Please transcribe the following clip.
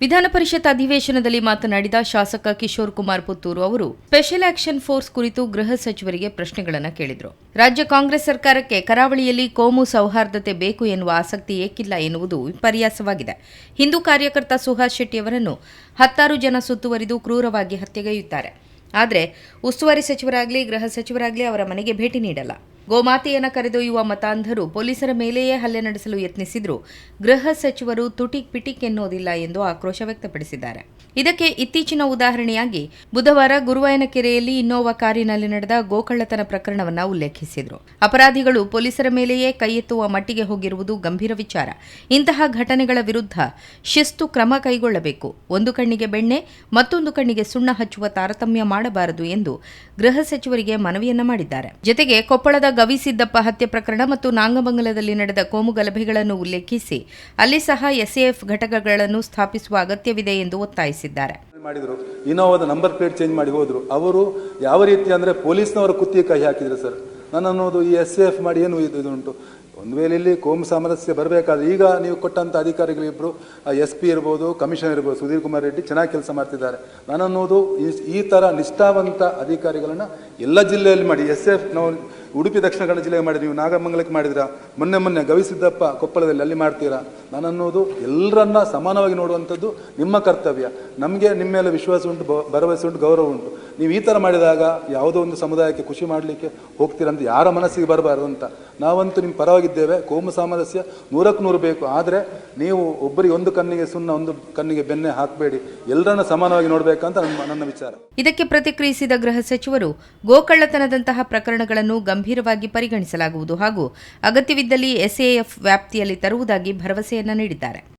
ವಿಧಾನ ಪರಿಷತ್ ಅಧಿವೇಶನದಲ್ಲಿ ಮಾತನಾಡಿದ ಶಾಸಕ ಕಿಶೋರ್ ಕುಮಾರ್ ಪುತ್ತೂರು ಅವರು ಸ್ಪೆಷಲ್ ಆಕ್ಷನ್ ಫೋರ್ಸ್ ಕುರಿತು ಗೃಹ ಸಚಿವರಿಗೆ ಪ್ರಶ್ನೆಗಳನ್ನು ಕೇಳಿದರು. ರಾಜ್ಯ ಕಾಂಗ್ರೆಸ್ ಸರ್ಕಾರಕ್ಕೆ ಕರಾವಳಿಯಲ್ಲಿ ಕೋಮು ಸೌಹಾರ್ದತೆ ಬೇಕು ಎನ್ನುವ ಆಸಕ್ತಿ ಏಕಿಲ್ಲ ಎನ್ನುವುದು ವಿಪರ್ಯಾಸವಾಗಿದೆ. ಹಿಂದೂ ಕಾರ್ಯಕರ್ತ ಸುಹಾಸ್ ಶೆಟ್ಟಿಯವರನ್ನು ಹತ್ತಾರು ಜನ ಸುತ್ತುವರಿದು ಕ್ರೂರವಾಗಿ ಹತ್ಯೆಗೈಯುತ್ತಾರೆ. ಆದರೆ ಉಸ್ತುವಾರಿ ಸಚಿವರಾಗಲಿ, ಗೃಹ ಸಚಿವರಾಗಲಿ ಅವರ ಮನೆಗೆ ಭೇಟಿ ನೀಡಲ್ಲ. ಗೋಮಾತೆಯನ್ನು ಕರೆದೊಯ್ಯುವ ಮತಾಂಧರು ಪೊಲೀಸರ ಮೇಲೆಯೇ ಹಲ್ಲೆ ನಡೆಸಲು ಯತ್ನಿಸಿದ್ರು. ಗೃಹ ಸಚಿವರು ತುಟಿಕ್ ಪಿಟಿಕ್ ಎನ್ನುವುದಿಲ್ಲ ಎಂದು ಆಕ್ರೋಶ ವ್ಯಕ್ತಪಡಿಸಿದ್ದಾರೆ. ಇದಕ್ಕೆ ಇತ್ತೀಚಿನ ಉದಾಹರಣೆಯಾಗಿ ಬುಧವಾರ ಗುರುವಾಯನಕೆರೆಯಲ್ಲಿ ಇನ್ನೋವಾ ಕಾರಿನಲ್ಲಿ ನಡೆದ ಗೋಕಳ್ಳತನ ಪ್ರಕರಣವನ್ನ ಉಲ್ಲೇಖಿಸಿದರು. ಅಪರಾಧಿಗಳು ಪೊಲೀಸರ ಮೇಲೆಯೇ ಕೈ ಎತ್ತುವ ಮಟ್ಟಿಗೆ ಹೋಗಿರುವುದು ಗಂಭೀರ ವಿಚಾರ. ಇಂತಹ ಘಟನೆಗಳ ವಿರುದ್ಧ ಶಿಸ್ತು ಕ್ರಮ ಕೈಗೊಳ್ಳಬೇಕು. ಒಂದು ಕಣ್ಣಿಗೆ ಬೆಣ್ಣೆ, ಮತ್ತೊಂದು ಕಣ್ಣಿಗೆ ಸುಣ್ಣ ಹಚ್ಚುವ ತಾರತಮ್ಯ ಮಾಡಬಾರದು ಎಂದು ಗೃಹ ಸಚಿವರಿಗೆ ಮನವಿಯನ್ನ ಮಾಡಿದ್ದಾರೆ. ಜೊತೆಗೆ ಕೊಪ್ಪಳದ ಗವಿಸಿದ್ದಪ್ಪ ಹತ್ಯೆ ಪ್ರಕರಣ ಮತ್ತು ನಾಂಗಮಂಗಲದಲ್ಲಿ ನಡೆದ ಕೋಮು ಗಲಭೆಗಳನ್ನು ಉಲ್ಲೇಖಿಸಿ, ಅಲ್ಲಿ ಸಹ ಎಸ್ಎಎಫ್ ಘಟಕಗಳನ್ನು ಸ್ಥಾಪಿಸುವ ಅಗತ್ಯವಿದೆ ಎಂದು ಒತ್ತಾಯಿಸಿದ್ದಾರೆ. ಮಾಡಿದರು. ಇನೋವಾದ ನಂಬರ್ ಪ್ಲೇಟ್ ಚೇಂಜ್ ಮಾಡಿ ಹೋದರು. ಅವರು ಯಾವ ರೀತಿ ಅಂದರೆ ಪೊಲೀಸ್ನವರ ಕುತ್ತಿಗೆ ಕೈ ಹಾಕಿದ್ರು ಸರ್. ನಾನು ಅನ್ನೋದು ಈ ಎಸ್ ಎಫ್ ಮಾಡಿ ಏನು ಇದು ಇದು ಉಂಟು. ಒಂದು ವೇಳೆ ಇಲ್ಲಿ ಕೋಮು ಸಾಮರಸ್ಯ ಬರಬೇಕಾದ್ರೆ ಈಗ ನೀವು ಕೊಟ್ಟಂಥ ಅಧಿಕಾರಿಗಳಿಬ್ಬರು ಎಸ್ ಪಿ ಇರ್ಬೋದು, ಕಮಿಷನರ್ ಇರ್ಬೋದು, ಸುಧೀರ್ ಕುಮಾರ್ ರೆಡ್ಡಿ ಚೆನ್ನಾಗಿ ಕೆಲಸ ಮಾಡ್ತಿದ್ದಾರೆ. ನಾನು ಅನ್ನೋದು ಈ- ಈ ಥರ ನಿಷ್ಠಾವಂತ ಅಧಿಕಾರಿಗಳನ್ನು ಎಲ್ಲ ಜಿಲ್ಲೆಯಲ್ಲಿ ಮಾಡಿ ಎಸ್ ಎಫ್ ನಾವು ಉಡುಪಿ ದಕ್ಷಿಣ ಕನ್ನಡ ಜಿಲ್ಲೆಗೆ ಮಾಡಿ ನೀವು ನಾಗಮಂಗಲಕ್ಕೆ ಮಾಡಿದಿರಾ ಮೊನ್ನೆ ಮೊನ್ನೆ ಗವಿಸಿದ್ದಪ್ಪ ಕೊಪ್ಪಳದಲ್ಲಿ ಅಲ್ಲಿ ಮಾಡ್ತೀರಾ? ನಾನು ಅನ್ನೋದು ಎಲ್ಲರನ್ನ ಸಮಾನವಾಗಿ ನೋಡುವಂಥದ್ದು ನಿಮ್ಮ ಕರ್ತವ್ಯ. ನಮಗೆ ನಿಮ್ಮ ಮೇಲೆ ವಿಶ್ವಾಸ ಉಂಟು ಭರವಸೆ ಉಂಟು, ಗೌರವ ಉಂಟು. ನೀವು ಈ ಥರ ಮಾಡಿದಾಗ ಯಾವುದೋ ಒಂದು ಸಮುದಾಯಕ್ಕೆ ಖುಷಿ ಮಾಡಲಿಕ್ಕೆ ಹೋಗ್ತೀರಂತ ಯಾರ ಮನಸ್ಸಿಗೆ ಬರಬಾರ್ದು ಅಂತ. ನಾವಂತೂ ನಿಮ್ಮ ಪರವಾಗಿದ್ದೇವೆ. ಕೋಮು ಸಾಮರಸ್ಯ ನೂರಕ್ಕೆ ನೂರು ಬೇಕು. ಆದರೆ ನೀವು ಒಬ್ಬರಿಗೆ ಒಂದು ಕಣ್ಣಿಗೆ ಸುಣ್ಣ, ಒಂದು ಕಣ್ಣಿಗೆ ಬೆನ್ನೆ ಹಾಕಬೇಡಿ. ಎಲ್ಲರನ್ನ ಸಮಾನವಾಗಿ ನೋಡಬೇಕಂತ ನನ್ನ ನನ್ನ ವಿಚಾರ. ಇದಕ್ಕೆ ಪ್ರತಿಕ್ರಿಯಿಸಿದ ಗೃಹ ಸಚಿವರು, ಗೋಕಳ್ಳತನದಂತಹ ಪ್ರಕರಣಗಳನ್ನು ಗಂಭೀರವಾಗಿ ಪರಿಗಣಿಸಲಾಗುವುದು ಹಾಗೂ ಅಗತ್ಯವಿದ್ದಲ್ಲಿ ಎಸ್ಎಎಫ್ ವ್ಯಾಪ್ತಿಯಲ್ಲಿ ತರುವುದಾಗಿ ಭರವಸೆಯನ್ನು ನೀಡಿದ್ದಾರೆ.